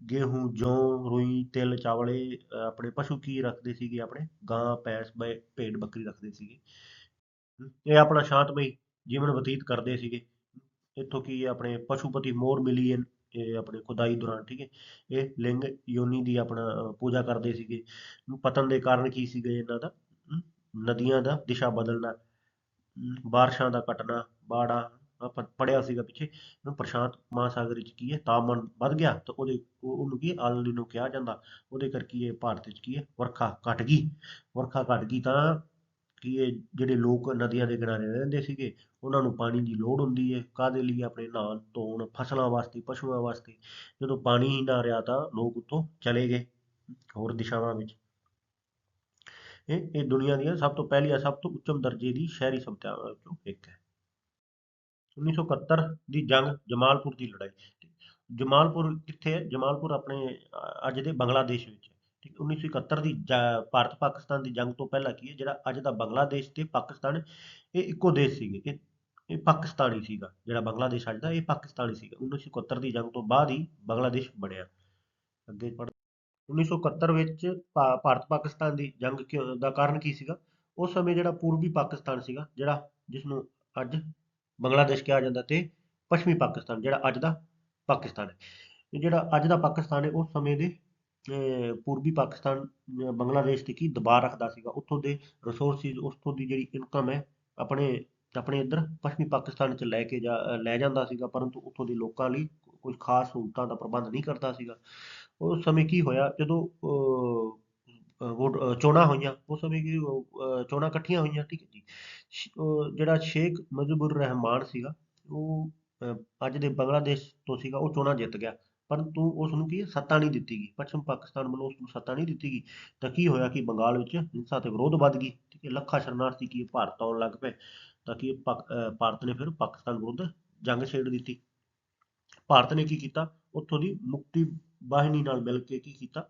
ਗੇਹੂੰ, ਜੌਂ, ਰੂਈ, ਤਿਲ, ਚਾਵਲ ਇਹ ਆਪਣੇ ਪਸ਼ੂ ਕੀ ਰੱਖਦੇ ਸੀਗੇ ਆਪਣੇ? ਗਾਂ, ਪੈਸ, ਬੈ, ਭੇਡ, ਬੱਕਰੀ ਰੱਖਦੇ ਸੀਗੇ। ਇਹ ਆਪਣਾ ਸ਼ਾਂਤਮਈ ਜੀਵਨ ਬਤੀਤ ਕਰਦੇ ਸੀਗੇ। ਇੱਥੋਂ ਕੀ ਆਪਣੇ ਪਸ਼ੂਪਤੀ ਮੋਰ ਮਿਲੀ ਇਹ ਆਪਣੇ ਖੁਦਾਈ ਦੌਰਾਨ, ਠੀਕ ਹੈ? ਇਹ ਲਿੰਗ ਯੋਨੀ ਦੀ ਆਪਣਾ ਪੂਜਾ ਕਰਦੇ ਸੀਗੇ। ਪਤਨ ਦੇ ਕਾਰਨ ਕੀ ਸੀਗੇ ਇਹਨਾਂ ਦਾ? ਨਦੀਆਂ ਦਾ ਦਿਸ਼ਾ ਬਦਲਣਾ ਬਾਰਿਸ਼ਾਂ ਦਾ ਘਟਣਾ ਬਾੜਾ ਪੜਿਆ ਸੀਗਾ ਪਿੱਛੇ। ਨੂੰ ਪ੍ਰਸ਼ਾਂਤ ਮਹਾਸਾਗਰ ਵਿੱਚ ਕੀ ਹੈ? ਤਾਪਮਾਨ ਵੱਧ ਗਿਆ ਤਾਂ ਉਹਦੇ ਉਹਨੂੰ ਕੀ ਅਲ ਨੂੰ ਕਿਹਾ ਜਾਂਦਾ। ਉਹਦੇ ਕਰਕੇ ਇਹ ਭਾਰਤ ਵਿੱਚ ਕੀ ਹੈ? ਵਰਖਾ ਘਟ ਗਈ। ਵਰਖਾ ਘਟ ਗਈ ਤਾਂ ਕਿ ਇਹ ਜਿਹੜੇ ਲੋਕ ਨਦੀਆਂ ਦੇ ਕਿਨਾਰੇ ਰਹਿੰਦੇ ਸੀਗੇ, ਉਹਨਾਂ ਨੂੰ ਪਾਣੀ ਦੀ ਲੋੜ ਹੁੰਦੀ ਹੈ। ਕਾਹਦੇ ਲਈ? ਆਪਣੇ ਨਹਾਉਣ, ਧੋਣ, ਫਸਲਾਂ ਵਾਸਤੇ, ਪਸ਼ੂਆਂ ਵਾਸਤੇ। ਜਦੋਂ ਪਾਣੀ ਹੀ ਨਾ ਰਿਹਾ ਤਾਂ ਲੋਕ ਉੱਥੋਂ ਚਲੇ ਗਏ ਹੋਰ ਦਿਸ਼ਾਵਾਂ ਵਿੱਚ। ਇਹ ਇਹ ਦੁਨੀਆ ਦੀਆਂ ਸਭ ਤੋਂ ਪਹਿਲੀਆਂ, ਸਭ ਤੋਂ ਉੱਚਮ ਦਰਜੇ ਦੀ ਸ਼ਹਿਰੀ ਸਭਿਅਤਾਵਾਂ ਵਿੱਚੋਂ ਇੱਕ ਹੈ। 1971 ਦੀ ਜੰਗ ਜਮਾਲਪੁਰ ਦੀ ਲੜਾਈ ਜਮਾਲਪੁਰ ਕਿੱਥੇ ਹੈ? ਜਮਾਲਪੁਰ ਆਪਣੇ ਅੱਜ ਦੇ ਬੰਗਲਾਦੇਸ਼ ਵਿੱਚ। ਠੀਕ 1971 ਦੀ ਭਾਰਤ ਪਾਕਿਸਤਾਨ ਦੀ ਜੰਗ ਤੋਂ ਪਹਿਲਾਂ ਕੀ ਹੈ, ਜਿਹੜਾ ਅੱਜ ਦਾ ਬੰਗਲਾਦੇਸ਼ ਤੇ ਪਾਕਿਸਤਾਨ, ਇਹ ਇੱਕੋ ਦੇਸ਼ ਸੀਗੇ, ਇਹ ਇਹ ਪਾਕਿਸਤਾਨੀ ਸੀਗਾ, ਜਿਹੜਾ ਬੰਗਲਾਦੇਸ਼ ਅੱਜ ਦਾ, ਇਹ ਪਾਕਿਸਤਾਨੀ ਸੀਗਾ। 1971 ਦੀ ਜੰਗ ਤੋਂ ਬਾਅਦ ਹੀ ਬੰਗਲਾਦੇਸ਼ ਬਣਿਆ। ਅੱਗੇ ਪੜ੍ਹ। 1971 ਵਿੱਚ ਭਾ- ਭਾਰਤ ਪਾਕਿਸਤਾਨ ਦੀ ਜੰਗ ਕਿਉਂ- ਦਾ ਕਾਰਨ ਕੀ ਸੀਗਾ? ਉਸ ਸਮੇਂ ਜਿਹੜਾ ਪੂਰਬੀ ਪਾਕਿਸਤਾਨ ਸੀਗਾ, ਜਿਹੜਾ ਜਿਸ ਨੂੰ ਅੱਜ ਬੰਗਲਾਦੇਸ਼ ਕਿਹਾ ਜਾਂਦਾ ਤੇ ਪੱਛਮੀ ਪਾਕਿਸਤਾਨ, ਜਿਹੜਾ ਅੱਜ ਦਾ ਪਾਕਿਸਤਾਨ ਹੈ। ਜਿਹੜਾ ਅੱਜ ਦਾ ਪਾਕਿਸਤਾਨ ਹੈ ਉਸ ਸਮੇਂ ਦੇ ਪੂਰਬੀ ਪਾਕਿਸਤਾਨ ਬੰਗਲਾਦੇਸ਼ ਤੇ ਕੀ ਦਬਾਅ ਰੱਖਦਾ ਸੀਗਾ। ਉੱਥੋਂ ਦੇ ਰਿਸੋਰਸਿਸ ਉੱਥੋਂ ਦੀ ਜਿਹੜੀ ਇਨਕਮ ਹੈ ਆਪਣੇ ਆਪਣੇ ਇੱਧਰ ਪੱਛਮੀ ਪਾਕਿਸਤਾਨ ਚ ਲੈ ਕੇ ਜਾ ਲੈ ਜਾਂਦਾ ਸੀਗਾ ਪਰੰਤੂ ਉੱਥੋਂ ਦੇ ਲੋਕਾਂ ਲਈ ਕੋਈ ਖਾਸ ਸਹੂਲਤਾਂ ਦਾ ਪ੍ਰਬੰਧ ਨਹੀਂ ਕਰਦਾ ਸੀਗਾ। ਉਸ ਸਮੇਂ ਕੀ ਹੋਇਆ ਜਦੋਂ ਅਹ, ਵੋਟ ਚੋਣਾਂ ਹੋਈਆਂ ਉਸ ਸਮੇਂ ਕੀ ਚੋਣਾਂ ਇਕੱਠੀਆਂ ਹੋਈਆਂ ਠੀਕ ਹੈ ਜੀ। ਸ਼- ਜਿਹੜਾ ਸ਼ੇਖ ਮੁਜੀਬੁਰ ਰਹਿਮਾਨ ਸੀਗਾ ਉਹ ਅਹ, ਅੱਜ ਦੇ ਬੰਗਲਾਦੇਸ਼ ਤੋਂ ਸੀਗਾ ਉਹ ਚੋਣਾਂ ਜਿੱਤ ਗਿਆ। ਪਰੰਤੂ ਉਸ ਨੂੰ ਕੀ ਸੱਤਾ ਨਹੀਂ ਦਿੱਤੀ ਗਈ ਪੱਛਮ ਪਾਕਿਸਤਾਨ ਵੱਲੋਂ ਉਸ ਨੂੰ ਸੱਤਾ ਨਹੀਂ ਦਿੱਤੀ ਗਈ ਤਾਂ ਕੀ ਹੋਇਆ ਕਿ ਬੰਗਾਲ ਵਿੱਚ ਹਿੰਸਾ ਤੇ ਵਿਰੋਧ ਵੱਧ ਗਈ, ਠੀਕ ਹੈ, ਲੱਖਾਂ ਸ਼ਰਨਾਰਥੀ ਕੀ ਭਾਰਤ ਆਉਣ ਲੱਗ ਪਏ, ਤਾਂ ਕਿ ਪਾਕ- ਭਾਰਤ ਨੇ ਫਿਰ ਪਾਕਿਸਤਾਨ ਵਿਰੁੱਧ ਜੰਗ ਛੇੜ ਦਿੱਤੀ। ਭਾਰਤ ਨੇ ਕੀ ਕੀਤਾ? ਉੱਥੋਂ ਦੀ ਮੁਕਤੀ ਬਾਹਿਨੀ ਨਾਲ ਮਿਲ ਕੇ ਕੀ ਕੀਤਾ?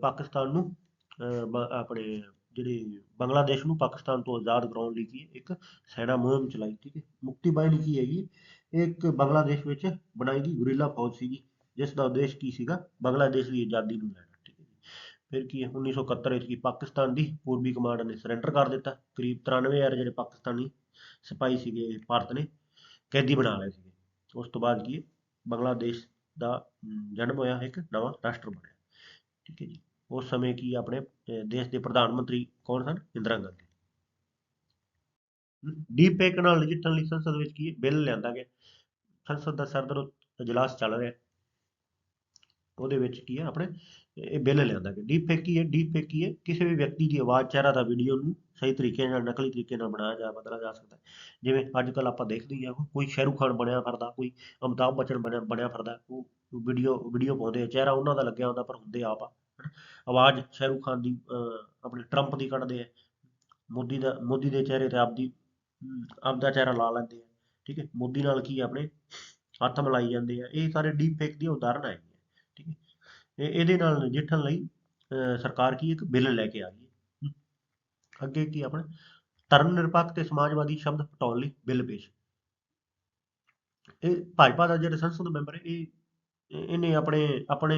ਪਾਕਿਸਤਾਨ ਨੂੰ, ਅਹ ਆਪਣੇ ਜਿਹੜੇ ਬੰਗਲਾਦੇਸ਼ ਨੂੰ ਪਾਕਿਸਤਾਨ ਤੋਂ ਆਜ਼ਾਦ ਕਰਾਉਣ ਲਈ ਕੀ ਇੱਕ ਸੈਨਾ ਮੁਹਿੰਮ ਚਲਾਈ, ਠੀਕ ਹੈ, ਮੁਕਤੀ ਬਾਹਿਨੀ ਕੀ ਹੈਗੀ? ਇਹ ਇੱਕ ਬੰਗਲਾਦੇਸ਼ ਵਿੱਚ ਬਣਾਈ ਗਈ ਗੁਰੀਲਾ ਫੌਜ ਸੀਗੀ। ਜਿਸ ਦਾ ਉਦੇਸ਼ ਕੀ ਸੀਗਾ? ਬੰਗਲਾਦੇਸ਼ ਦੀ ਆਜ਼ਾਦੀ ਨੂੰ ਲੈਣਾ, ਠੀਕ ਹੈ ਫਿਰ ਕੀ ਹੈ? 1971 ਵਿੱਚ ਕੀ ਪਾਕਿਸਤਾਨ ਦੀ ਪੂਰਬੀ ਕਮਾਂਡ ਨੇ ਸਰੈਂਡਰ ਕਰ ਦਿੱਤਾ। ਕਰੀਬ 93000 ਜਿਹੜੇ ਪਾਕਿਸਤਾਨੀ ਸਿਪਾਹੀ ਸੀਗੇ, ਭਾਰਤ ਨੇ ਕੈਦੀ ਬਣਾ ਲਏ ਸੀਗੇ। ਉਸ ਤੋਂ ਬਾਅਦ ਕੀ ਬੰਗਲਾਦੇਸ਼ ਦਾ ਜਨਮ ਹੋਇਆ, ਇੱਕ ਨਵਾਂ ਰਾਸ਼ਟਰ ਬਣਿਆ, ਠੀਕ ਹੈ ਜੀ। ਉਸ ਸਮੇਂ ਕੀ ਆਪਣੇ ਦੇਸ਼ ਦੇ ਪ੍ਰਧਾਨ ਮੰਤਰੀ ਕੌਣ ਸਨ? ਇੰਦਰਾ ਗਾਂਧੀ। ਡੀਪ ਪੈਕ ਨਾਲ ਨਜਿੱਠਣ ਲਈ ਸੰਸਦ ਵਿੱਚ ਕੀ ਬਿੱਲ ਲਿਆਂਦਾ ਗਿਆ। ਸੰਸਦ ਦਾ ਸਰਦਰ ਇਜਲਾਸ ਚੱਲ ਰਿਹਾ। ਉਹਦੇ ਵਿੱਚ ਕੀ ਹੈ ਆਪਣੇ ਇਹ ਬਿੱਲ ਲਿਆਂਦਾ ਗਿਆ। ਡੀਪ ਫੇਕ ਕੀ ਹੈ? ਡੀਪ ਫੇਕ ਕੀ ਹੈ? ਕਿਸੇ ਵੀ ਵਿਅਕਤੀ ਦੀ ਆਵਾਜ਼ ਚਿਹਰਾ ਦਾ ਵੀਡੀਓ ਨੂੰ ਸਹੀ ਤਰੀਕੇ ਨਾਲ ਨਕਲੀ ਤਰੀਕੇ ਨਾਲ ਬਣਾਇਆ ਜਾ ਬਦਲਾ ਜਾ ਸਕਦਾ ਜਿਵੇਂ ਅੱਜ ਕੱਲ ਆਪਾਂ ਦੇਖਦੇ ਹੀ ਆ ਕੋਈ ਸ਼ਾਹਰੁਖ ਖਾਨ ਬਣਿਆ ਫਿਰਦਾ ਕੋਈ ਅਮਿਤਾਭ ਬੱਚਨ ਬਣਿਆ ਬਣਿਆ ਫਿਰਦਾ ਉਹ ਵੀਡੀਓ ਵੀਡੀਓ ਪਾਉਂਦੇ ਆ ਚਿਹਰਾ ਉਹਨਾਂ ਦਾ ਲੱਗਿਆ ਹੁੰਦਾ ਪਰ ਹੁੰਦੇ ਆਪ ਆ ਆਵਾਜ਼ ਸ਼ਾਹਰੁਖ ਖਾਨ ਦੀ ਅਹ, ਆਪਣੇ ਟਰੰਪ ਦੀ ਕੱਢਦੇ ਆ। ਮੋਦੀ ਦਾ ਮੋਦੀ ਦੇ ਚਿਹਰੇ ਤੇ ਆਪਦੀ ਆਪਦਾ ਚਿਹਰਾ ਲਾ ਲੈਂਦੇ ਆ ਠੀਕ ਹੈ? ਮੋਦੀ ਨਾਲ ਕੀ ਆਪਣੇ ਹੱਥ ਮਿਲਾਈ ਜਾਂਦੇ ਆ। ਇਹ ਸਾਰੇ ਡੀਪ ਫੇਕ ਦੀਆਂ ਉਦਾਹਰਨ ਹੈ ਠੀਕ ਹੈ। ਇਹਦੇ ਨਾਲ ਨਜਿੱਠਣ ਲਈ ਸਰਕਾਰ ਕੀ ਇੱਕ ਬਿੱਲ ਲੈ ਕੇ ਆ ਗਈ ਹੈ। ਅੱਗੇ ਕੀ ਆਪਣੇ ਧਰਮ ਨਿਰਪੱਖ ਤੇ ਸਮਾਜਵਾਦੀ ਸ਼ਬਦ ਹਟਾਉਣ ਲਈ ਬਿੱਲ ਪੇਸ਼। ਇਹ ਭਾਜਪਾ ਦਾ ਜਿਹੜਾ ਸੰਸਦ ਮੈਂਬਰ ਇਹ ਇਹਨੇ ਆਪਣੇ ਆਪਣੇ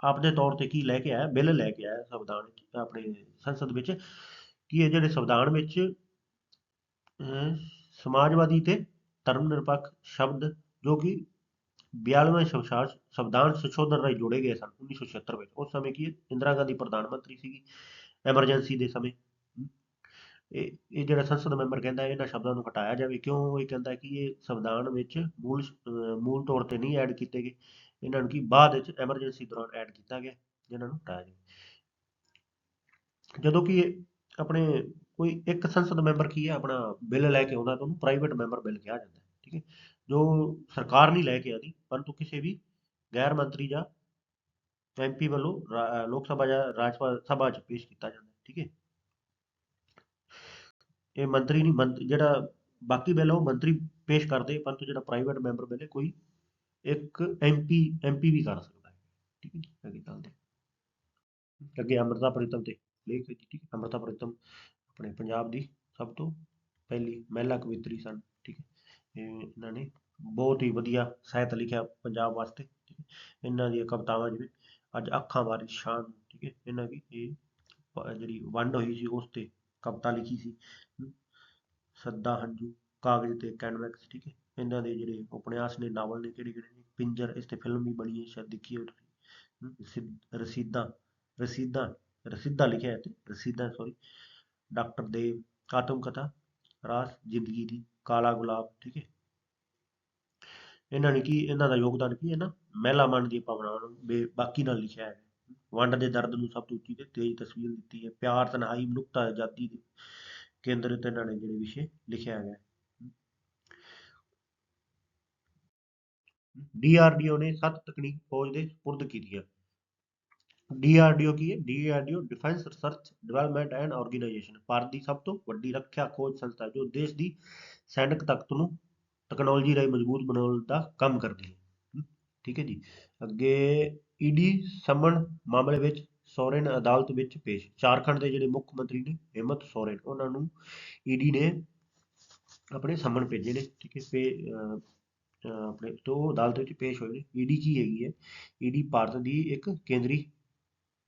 ਆਪ ਤੌਰ ਤੇ ਕੀ ਲੈ ਕੇ ਆਇਆ? ਬਿੱਲ ਲੈ ਕੇ ਆਇਆ ਸੰਵਿਧਾਨ ਆਪਣੇ ਸੰਸਦ ਵਿੱਚ ਕਿ ਇਹ ਜਿਹੜੇ ਸੰਵਿਧਾਨ ਵਿੱਚ ਅਹ, ਸਮਾਜਵਾਦੀ ਤੇ ਧਰਮ ਨਿਰਪੱਖ ਸ਼ਬਦ ਜੋ ਕਿ 42ਵੇਂ ਸੰਵਿਧਾਨ ਸੰਸ਼ੋਧਨ ਰਾਹੀਂ ਜੋੜੇ ਗਏ ਸਨ 1976 ਵਿੱਚ। ਉਸ ਸਮੇਂ ਕੀ ਇੰਦਰਾ ਗਾਂਧੀ ਪ੍ਰਧਾਨ ਮੰਤਰੀ ਸੀਗੀ, ਐਮਰਜੈਂਸੀ ਦੇ ਸਮੇਂ। ਇਹ ਇਹ ਜਿਹੜਾ ਸੰਸਦ ਮੈਂਬਰ ਕਹਿੰਦਾ ਇਹਨਾਂ ਸ਼ਬਦਾਂ ਨੂੰ ਹਟਾਇਆ ਜਾਵੇ, ਕਿਉਂ? ਇਹ ਕਹਿੰਦਾ ਕਿ ਇਹ ਸੰਵਿਧਾਨ ਵਿੱਚ ਮੂਲ ਮੂਲ ਤੌਰ ਤੇ ਨਹੀਂ ਐਡ ਕੀਤੇ ਗਏ। ਇਹਨਾਂ ਨੂੰ ਕੀ? ਬਾਅਦ ਵਿੱਚ ਐਮਰਜੈਂਸੀ ਦੌਰਾਨ ਐਡ ਕੀਤਾ ਗਿਆ ਜਿਨ੍ਹਾਂ ਨੂੰ ਹਟਾਇਆ ਜਾਵੇ ਜਦੋਂ ਕਿ ਆਪਣੇ ਕੋਈ ਇੱਕ ਸੰਸਦ ਮੈਂਬਰ ਕੀ ਹੈ? ਆਪਣਾ ਬਿੱਲ ਲੈ ਕੇ ਆਉਂਦਾ ਤਾਂ ਉਹਨੂੰ ਪ੍ਰਾਈਵੇਟ ਮੈਂਬਰ ਬਿੱਲ ਕਿਹਾ ਜਾਂਦਾ ਠੀਕ ਹੈ? ਜੋ ਸਰਕਾਰ ਨਹੀਂ ਲੈ ਕੇ ਆਦੀ ਪਰੰਤੂ ਕਿਸੇ ਵੀ ਗੈਰ ਮੰਤਰੀ ਜਾਂ ਐਮਪੀ ਵੱਲੋਂ ਰਾ- ਲੋਕ ਸਭਾ ਜਾਂ ਰਾਜ ਸਭਾ 'ਚ ਪੇਸ਼ ਕੀਤਾ ਜਾਂਦਾ ਠੀਕ ਹੈ? ਇਹ ਮੰਤਰੀ ਨਹੀਂ ਜਿਹੜਾ ਬਾਕੀ ਬਿੱਲ ਉਹ ਮੰਤਰੀ ਪੇਸ਼ ਕਰਦੇ, ਪਰੰਤੂ ਜਿਹੜਾ ਪ੍ਰਾਈਵੇਟ ਮੈਂਬਰ ਬਿੱਲ ਕੋਈ ਇੱਕ ਐਮਪੀ ਐਮਪੀ ਵੀ ਕਰ ਸਕਦਾ ਹੈ, ਠੀਕ ਹੈ ਅੱਗੇ ਚੱਲਦੇ ਅੱਗੇ ਅੰਮ੍ਰਿਤਾ ਪ੍ਰੀਤਮ ਤੇ ਲੇਖ ਹੈ ਠੀਕ ਹੈ? ਅੰਮ੍ਰਿਤਾ ਪ੍ਰੀਤਮ ਆਪਣੇ ਪੰਜਾਬ ਦੀ ਸਭ ਤੋਂ ਪਹਿਲੀ ਮਹਿਲਾ ਕਵਿਤਰੀ ਸਨ, ਠੀਕ ਹੈ? ਇਹਨਾਂ ਨੇ ਬਹੁਤ ਹੀ ਵਧੀਆ ਸਾਹਿਤ ਲਿਖਿਆ ਪੰਜਾਬ ਵਾਸਤੇ ਠੀਕ ਹੈ। ਇਹਨਾਂ ਦੀਆਂ ਕਵਿਤਾਵਾਂ ਜਿਵੇਂ ਅੱਜ ਅੱਖਾਂ ਵਾਰੀ ਸ਼ਾਨ ਠੀਕ ਹੈ। ਇਹਨਾਂ ਦੀ ਇਹ ਜਿਹੜੀ ਵੰਡ ਹੋਈ ਸੀ ਉਸ ਤੇ ਕਵਿਤਾ ਲਿਖੀ ਸੀ। ਸੱਦਾ ਹੰਝੂ ਕਾਗਜ਼ ਤੇ ਕੈਨਵਸ ਠੀਕ ਹੈ। ਇਹਨਾਂ ਦੇ ਜਿਹੜੇ ਉਪਨਿਆਸ ਨੇ ਨਾਵਲ ਨੇ ਕਿਹੜੇ ਕਿਹੜੇ ਨੇ ਪਿੰਜਰ ਇਸ ਤੇ ਫਿਲਮ ਵੀ ਬਣੀ ਹੈ ਸ਼ਾਇਦ ਦੇਖੀ ਹੋਵੇ ਤੁਸੀਂ। ਹਮ, ਰਸੀਦ- ਰਸੀਦਾਂ ਰਸੀਦਾਂ ਰਸੀਦਾਂ ਲਿਖਿਆ ਹੈ ਤੇ ਰਸੀਦਾ ਸੌਰੀ ਡਾਕਟਰ ਦੇਵ ਆਤਮ ਕਥਾ ਰਾਸ ਜ਼ਿੰਦਗੀ ਦੀ ਕਾਲਾ ਗੁਲਾਬ ਠੀਕ ਹੈ। ਇਹਨਾਂ ਨੇ ਕੀ ਇਹਨਾਂ ਦਾ ਯੋਗਦਾਨ ਕੀ ਹੈ ਨਾ? ਮਹਿਲਾ ਮਨ ਦੀ ਭਾਵਨਾਵਾਂ ਨੂੰ ਬੇਬਾਕੀ ਨਾਲ ਲਿਖਿਆ ਹੈ। ਵੰਡ ਦੇ ਦਰਦ ਨੂੰ ਸਭ ਤੋਂ ਉੱਚੀ ਤੇ ਤੇਜ਼ ਤਸਵੀਰ ਦਿੱਤੀ ਹੈ। ਪਿਆਰ ਤਨਹਾਈ ਮਨੁੱਖਤਾ ਆਜ਼ਾਦੀ ਦੇ ਕੇਂਦਰਿਤ ਇਹਨਾਂ ਨੇ ਜਿਹੜੇ ਵਿਸ਼ੇ ਲਿਖਿਆ ਹੈਗਾ ਡੀਆਰਡੀਓ ਨੇ ਸੱਤ ਤਕਨੀਕ ਫੌਜ ਦੇ ਸਪੁਰਦ ਕੀਤੀਆਂ। ਡੀਆਰਡੀਓ ਕੀ ਹੈ? DRDO defence research development and organisation Bharat ਦੀ ਸਭ ਤੋਂ ਵੱਡੀ ਰੱਖਿਆ ਖੋਜ ਸੰਸਥਾ ਜੋ ਦੇਸ਼ ਦੀ ਸੈਨਿਕ ਤਾਕਤ ਨੂੰ ਟੈਕਨੋਲੋਜੀ ਰਾਹੀਂ ਮਜ਼ਬੂਤ ਬਣਾਉਣ ਦਾ ਕੰਮ ਕਰਦੀ ਹੈ। ਠੀਕ ਹੈ ਜੀ। ਅੱਗੇ ਈਡੀ ਸਮਣ ਮਾਮਲੇ ਵਿੱਚ ਸੋਰੇਨ ਅਦਾਲਤ ਵਿੱਚ ਪੇਸ਼। ਝਾਰਖੰਡ ਦੇ ਜਿਹੜੇ ਮੁੱਖ ਮੰਤਰੀ ਨੇ, ਹਿੰਮਤ ਸੋਰੇਨ ਉਹਨਾਂ ਨੂੰ ਈਡੀ ਨੇ ਆਪਣੇ ਸਮਣ ਭੇਜੇ ਨੇ, ਠੀਕ ਹੈ। ਪੇ ਆਪਣੇ ਤੋਂ ਅਦਾਲਤ ਵਿੱਚ ਪੇਸ਼ ਹੋਏ ਨੇ। ਈਡੀ ਕੀ ਹੈਗੀ ਹੈ? ਈਡੀ ਭਾਰਤ ਦੀ ਇੱਕ ਕੇਂਦਰੀ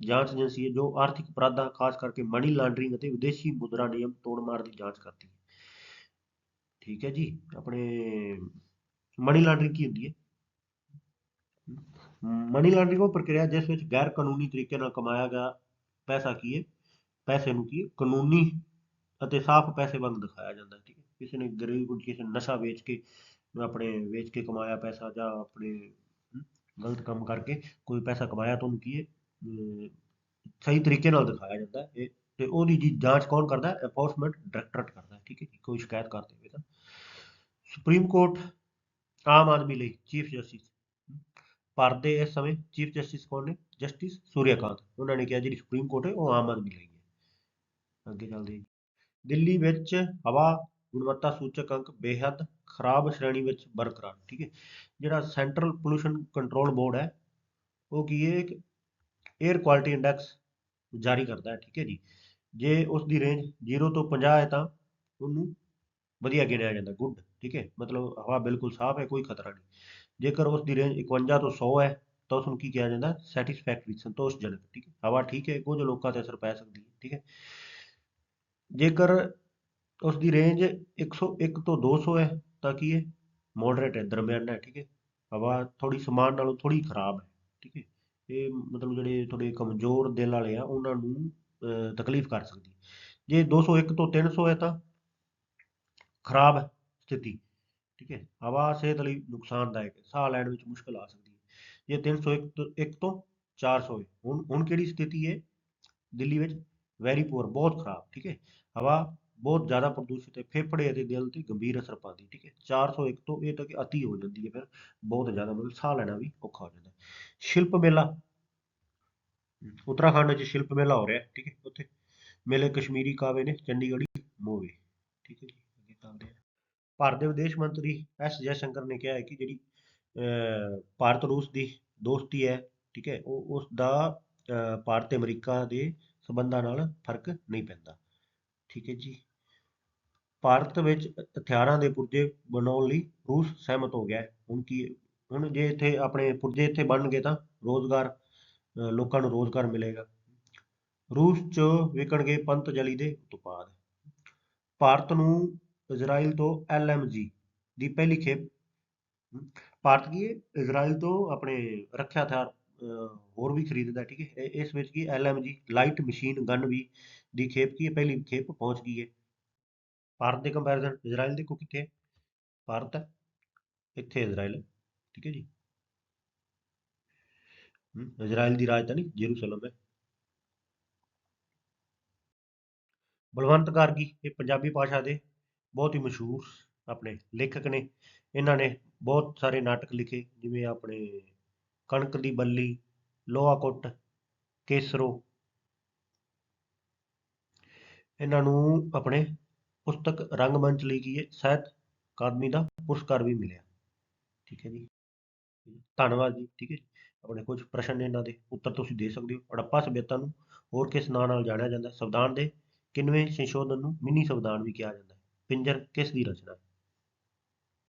ਜਾਂਚ ਏਜੰਸੀ ਹੈ, ਜੋ ਆਰਥਿਕ ਅਪਰਾਧਾਂ, ਖਾਸ ਕਰਕੇ ਮਨੀ ਲਾਂਡਰਿੰਗ ਅਤੇ ਵਿਦੇਸ਼ੀ ਮੁਦਰਾ ਨਿਯਮ ਤੋੜ-ਮਾਰ ਦੀ ਜਾਂਚ ਕਰਦੀ ਹੈ। ਠੀਕ ਹੈ ਜੀ ਆਪਣੇ ਮਨੀ ਲਾਂਡਰਿੰਗ ਕੀ ਹੁੰਦੀ ਹੈ? ਮਨੀ ਲਾਂਡਰਿੰਗ ਉਹ ਪ੍ਰਕਿਰਿਆ ਜਿਸ ਵਿੱਚ ਗੈਰ ਕਾਨੂੰਨੀ ਤਰੀਕੇ ਨਾਲ ਕਮਾਇਆ ਗਿਆ ਪੈਸਾ ਕੀ ਹੈ? ਪੈਸੇ ਨੂੰ ਕੀ ਕਾਨੂੰਨੀ ਅਤੇ ਸਾਫ਼ ਪੈਸੇ ਵਾਂਗ ਦਿਖਾਇਆ ਜਾਂਦਾ ਹੈ ਠੀਕ ਹੈ। ਕਿਸੇ ਨੇ ਗਰੀਬ ਕਿਸੇ ਨੇ ਨਸ਼ਾ ਵੇਚ ਕੇ ਆਪਣੇ ਵੇਚ ਕੇ ਕਮਾਇਆ ਪੈਸਾ ਜਾਂ ਆਪਣੇ ਗਲਤ ਕੰਮ ਕਰਕੇ ਕੋਈ ਪੈਸਾ ਕਮਾਇਆ ਤਾਂ ਉਹਨੂੰ ਕੀ ਹੈ? ਸਹੀ ਤਰੀਕੇ ਨਾਲ ਦਿਖਾਇਆ ਜਾਂਦਾ ਹੈ। ਇਹ ਤੇ ਉਹਦੀ ਜੀ ਜਾਂਚ ਕੌਣ ਕਰਦਾ ਹੈ? ਐਨਫੋਰਸਮੈਂਟ ਡਾਇਰੈਕਟੋਰੇਟ ਕਰਦਾ ਹੈ ਠੀਕ ਹੈ ਜੀ, ਕੋਈ ਸ਼ਿਕਾਇਤ ਕਰ ਦੇਵੇ ਤਾਂ ਸੁਪਰੀਮ ਕੋਰਟ ਆਮ ਆਦਮੀ ਲਈ ਚੀਫ ਜਸਟਿਸ ਭਾਰਤ ਦੇ ਇਸ ਸਮੇਂ ਚੀਫ ਜਸਟਿਸ ਕੌਣ ਨੇ? ਜਸਟਿਸ ਸੂਰਿਆਕਾਂਤ ਉਹਨਾਂ ਨੇ ਕਿਹਾ ਜਿਹੜੀ ਸੁਪਰੀਮ ਕੋਰਟ ਹੈ ਉਹ ਆਮ ਆਦਮੀ ਲਈ ਹੈ। ਅੱਗੇ ਚੱਲਦੇ ਹਾਂ। ਜੀ ਦਿੱਲੀ ਵਿੱਚ ਹਵਾ ਗੁਣਵੱਤਾ ਸੂਚਕ ਅੰਕ ਬੇਹੱਦ ਖਰਾਬ ਸ਼੍ਰੇਣੀ ਵਿੱਚ ਬਰਕਰਾਰ, ਠੀਕ ਹੈ। ਜਿਹੜਾ ਸੈਂਟਰਲ ਪੋਲੂਸ਼ਨ ਕੰਟਰੋਲ ਬੋਰਡ ਹੈ, ਉਹ ਕੀ ਹੈ, ਇੱਕ 에ਅਰ ਕੁਆਲਿਟੀ ਇੰਡੈਕਸ ਜਾਰੀ ਕਰਦਾ ਹੈ, ਠੀਕ ਹੈ ਜੀ। ਜੇ ਉਸ ਦੀ ਰੇਂਜ 0 ਤੋਂ 50 ਹੈ ਤਾਂ ਉਹਨੂੰ ਵਧੀਆ ਗਿਣਿਆ ਜਾਂਦਾ ਗੁੱਡ ਠੀਕ ਹੈ, ਮਤਲਬ ਹਵਾ ਬਿਲਕੁਲ ਸਾਫ਼ ਹੈ, ਕੋਈ ਖਤਰਾ ਨਹੀਂ। ਜੇਕਰ ਉਸ ਦੀ ਰੇਂਜ 51 ਤੋਂ 100 ਹੈ, ਤਾਂ ਉਸ ਨੂੰ ਕੀ ਕਿਹਾ ਜਾਂਦਾ? ਸੈਟੀਸਫੈਕਟਰੀ ਸੰਤੋਸ਼ਜਨਕ ਠੀਕ ਹੈ। ਹਵਾ ਠੀਕ ਹੈ, ਕੁਝ ਲੋਕਾਂ ਤੇ ਅਸਰ ਪੈ ਸਕਦੀ ਹੈ, ਠੀਕ ਹੈ। ਜੇਕਰ ਉਸ ਦੀ ਰੇਂਜ 101 ਤੋਂ 200 ਹੈ, ਤਾਂ ਕੀ ਹੈ? ਮੋਡਰੇਟ ਹੈ, ਦਰਮਿਆਨਾ ਹੈ, ਠੀਕ ਹੈ। ਹਵਾ ਥੋੜੀ ਸਮਾਨ ਨਾਲੋਂ ਥੋੜੀ ਖਰਾਬ ਹੈ, ਠੀਕ ਹੈ। ਇਹ ਮਤਲਬ ਜਿਹੜੇ ਥੋੜੇ ਕਮਜ਼ੋਰ ਦਿਲ ਵਾਲੇ ਆ, ਉਹਨਾਂ ਨੂੰ ਤਕਲੀਫ ਕਰ ਸਕਦੀ ਹੈ। ਜੇ 201 ਤੋਂ 300 ਹੈ ਤਾਂ ਖਰਾਬ ਹੈ। ਸਥਿਤੀ, ਠੀਕ ਹੈ, ਹਵਾ ਸਿਹਤ ਲਈ ਨੁਕਸਾਨਦਾਇਕ ਹੈ, ਸਾਹ ਲੈਣ ਵਿੱਚ ਮੁਸ਼ਕਲ ਆ ਸਕਦੀ ਹੈ ਜੇ 301 ਤੋਂ 1 ਤੋਂ 400 ਹੈ, ਹੁਣ ਹੁਣ ਕਿਹੜੀ ਸਥਿਤੀ ਹੈ? ਦਿੱਲੀ ਵਿੱਚ ਵੈਰੀ ਪੂਅਰ ਬਹੁਤ ਖਰਾਬ, ਠੀਕ ਹੈ, ਹਵਾ ਬਹੁਤ ਜ਼ਿਆਦਾ ਪ੍ਰਦੂਸ਼ਿਤ ਹੈ, ਫੇਫੜੇ ਅਤੇ ਦਿਲ ਤੇ ਗੰਭੀਰ ਅਸਰ ਪਾਉਂਦੀ, ਠੀਕ ਹੈ 401 ਤੋਂ ਇਹ ਤੱਕ ਅਤੀ ਹੋ ਜਾਂਦੀ ਹੈ, ਫਿਰ ਬਹੁਤ ਜ਼ਿਆਦਾ ਮਤਲਬ ਸਾਹ ਲੈਣਾ ਵੀ ਔਖਾ ਹੋ ਜਾਂਦਾ ਸ਼ਿਲਪ ਮੇਲਾ, ਉੱਤਰਾਖੰਡ ਵਿੱਚ ਸ਼ਿਲਪ ਮੇਲਾ ਹੋ ਰਿਹਾ, ਠੀਕ ਹੈ, ਉੱਥੇ ਮੇਲੇ ਕਸ਼ਮੀਰੀ ਕਾਵੇ ਨੇ, ਚੰਡੀਗੜ੍ਹੀ, ਮੋਵੇ, ਠੀਕ ਹੈ ਜੀ। ਭਾਰਤ ਦੇ ਵਿਦੇਸ਼ ਮੰਤਰੀ ਐਸ ਜੈਸ਼ੰਕਰ ਨੇ ਕਿਹਾ ਹੈ ਕਿ ਜਿਹੜੀ ਅਹ, ਭਾਰਤ ਰੂਸ ਦੀ ਦੋਸਤੀ ਹੈ ਠੀਕ ਹੈ ਉਹ ਉਸ ਦਾ ਭਾਰਤ ਤੇ ਅਮਰੀਕਾ ਦੇ ਸਬੰਧਾਂ ਨਾਲ ਫ਼ਰਕ ਨਹੀਂ ਪੈਂਦਾ। ਠੀਕ ਹੈ ਜੀ। ਭਾਰਤ ਵਿੱਚ ਹਥਿਆਰਾਂ ਦੇ ਪੁਰਜੇ ਬਣਾਉਣ ਲਈ ਰੂਸ ਸਹਿਮਤ ਹੋ ਗਿਆ ਹੈ। ਹੁਣ ਕੀ ਹੁਣ ਜੇ ਇੱਥੇ ਆਪਣੇ ਪੁਰਜੇ ਇੱਥੇ ਬਣਨਗੇ ਤਾਂ ਰੋਜ਼ਗਾਰ ਅਹ, ਲੋਕਾਂ ਨੂੰ ਰੋਜ਼ਗਾਰ ਮਿਲੇਗਾ। ਰੂਸ 'ਚ ਵਿਕਣਗੇ ਪੰਤਜਲੀ ਦੇ ਉਤਪਾਦ। ਭਾਰਤ ਨੂੰ ਇਜ਼ਰਾਈਲ ਤੋਂ ਐਲਐਮਜੀ ਦੀ ਪਹਿਲੀ ਖੇਪ। ਭਾਰਤ ਕੀ ਹੈ? ਇਜ਼ਰਾਈਲ ਤੋਂ ਆਪਣੇ ਰੱਖਿਆ ਹਥਿਆਰ ਹੋਰ ਵੀ ਖਰੀਦਦਾ, ਠੀਕ ਹੈ? ਇਸ ਵਿੱਚ ਕੀ ਐਲਐਮਜੀ ਲਾਈਟ ਮਸ਼ੀਨ ਗਨ ਵੀ ਦੀ ਖੇਪ ਕੀ ਪਹਿਲੀ ਖੇਪ ਪਹੁੰਚ ਗਈ ਹੈ। ਭਾਰਤ ਦੇ ਕੰਪੈਰੀਜ਼ਨ ਇਜ਼ਰਾਈਲ ਦੇਖੋ ਕਿੱਥੇ ਭਾਰਤ ਹੈ। ਇੱਥੇ ਇਜ਼ਰਾਈਲ, ਠੀਕ ਹੈ ਜੀ। ਇਜ਼ਰਾਈਲ ਦੀ ਰਾਜਧਾਨੀ ਜੇਰੂਸਲਮ ਹੈ। ਬਲਵੰਤ ਗਾਰਗੀ ਇਹ ਪੰਜਾਬੀ ਭਾਸ਼ਾ ਦੇ ਬਹੁਤ ਹੀ ਮਸ਼ਹੂਰ ਆਪਣੇ ਲੇਖਕ ਨੇ। ਇਹਨਾਂ ਨੇ ਬਹੁਤ ਸਾਰੇ ਨਾਟਕ ਲਿਖੇ, ਜਿਵੇਂ ਆਪਣੇ ਕਣਕ ਦੀ ਬੱਲੀ, ਲੋਹਾ ਕੁੱਟ, ਕੇਸਰੋ। ਇਹਨਾਂ ਨੂੰ ਆਪਣੇ ਪੁਸਤਕ ਰੰਗਮੰਚ ਲਈ ਕੀ ਹੈ? ਸਾਹਿਤ ਅਕਾਦਮੀ ਦਾ ਪੁਰਸਕਾਰ ਵੀ ਮਿਲਿਆ। ਠੀਕ ਹੈ ਜੀ। ਧੰਨਵਾਦ ਜੀ। ਠੀਕ ਹੈ। ਆਪਣੇ ਕੁਝ ਪ੍ਰਸ਼ਨ ਨੇ ਇਹਨਾਂ ਦੇ। ਉੱਤਰ ਤੁਸੀਂ ਦੇ ਸਕਦੇ ਹੋ। ਹੜੱਪਾ ਸਭਿਅਤਾ ਨੂੰ ਹੋਰ ਕਿਸ ਨਾਂ ਨਾਲ ਜਾਣਿਆ ਜਾਂਦਾ? ਸੰਵਿਧਾਨ ਦੇ ਕਿੰਨਵੇਂ ਸੰਸ਼ੋਧਨ ਨੂੰ ਮਿੰਨੀ ਸੰਵਿਧਾਨ ਵੀ ਕਿਹਾ ਜਾਂਦਾ ਪਿੰਜਰ ਕਿਸ ਦੀ ਰਚਨਾ?